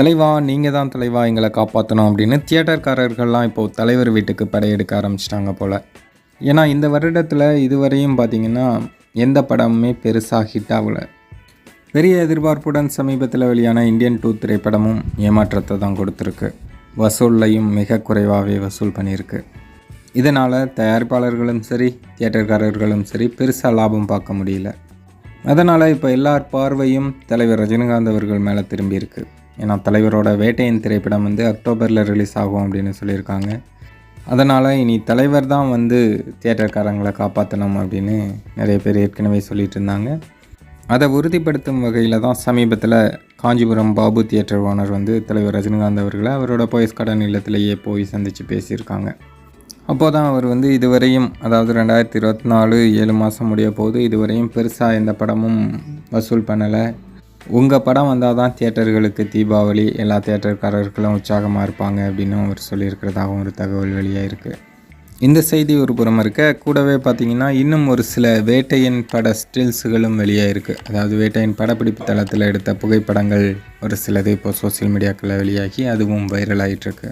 தலைவா நீங்கள் தான் தலைவா எங்களை காப்பாற்றணும் அப்படின்னு தியேட்டர்காரர்கள்லாம் இப்போது தலைவர் வீட்டுக்கு படையெடுக்க ஆரம்பிச்சிட்டாங்க போல். ஏன்னா இந்த வருடத்தில் இதுவரையும் பார்த்தீங்கன்னா எந்த படமுமே பெருசாக ஹிட் ஆகலை. பெரிய எதிர்பார்ப்புடன் சமீபத்தில் வெளியான இந்தியன் டூ திரைப்படமும் ஏமாற்றத்தை தான் கொடுத்துருக்கு. வசூல்லையும் மிக குறைவாகவே வசூல் பண்ணியிருக்கு. இதனால் தயாரிப்பாளர்களும் சரி தியேட்டர்காரர்களும் சரி பெருசாக லாபம் பார்க்க முடியல. அதனால் இப்போ எல்லார் பார்வையும் தலைவர் ரஜினிகாந்த் அவர்கள் மேலே திரும்பியிருக்கு. ஏன்னா தலைவரோட வேட்டையின் திரைப்படம் வந்து அக்டோபரில் ரிலீஸ் ஆகும் அப்படின்னு சொல்லியிருக்காங்க. அதனால் இனி தலைவர் தான் வந்து தியேட்டர்காரங்களை காப்பாற்றணும் அப்படின்னு நிறைய பேர் ஏற்கனவே சொல்லிட்டு இருந்தாங்க. அதை உறுதிப்படுத்தும் வகையில் தான் சமீபத்தில் காஞ்சிபுரம் பாபு தியேட்டர் ஓனர் வந்து தலைவர் ரஜினிகாந்த் அவர்களை அவரோட போயஸ் கடன் இல்லத்திலேயே போய் சந்தித்து பேசியிருக்காங்க. அப்போது தான் அவர் வந்து இதுவரையும் அதாவது ரெண்டாயிரத்தி இருபத்தி நாலு ஏழு மாதம் முடிய போது இதுவரையும் பெருசாக எந்த படமும் வசூல் பண்ணலை. உங்கள் படம் வந்தால் தான் தியேட்டர்களுக்கு தீபாவளி எல்லா தியேட்டர்காரர்களும் உற்சாகமாக இருப்பாங்க அப்படின்னு அவர் சொல்லியிருக்கிறதாகவும் ஒரு தகவல் வெளியாயிருக்கு இந்த செய்தி ஒரு புறம் இருக்க கூடவே பார்த்தீங்கன்னா இன்னும் ஒரு சில வேட்டையின் பட ஸ்டில்ஸுகளும் இருக்குது அதாவது வேட்டையின் படப்பிடிப்பு தளத்தில் எடுத்த புகைப்படங்கள் ஒரு சிலது இப்போ சோஷியல் மீடியாக்களில் வெளியாகி அதுவும் வைரல் ஆகிட்டுருக்கு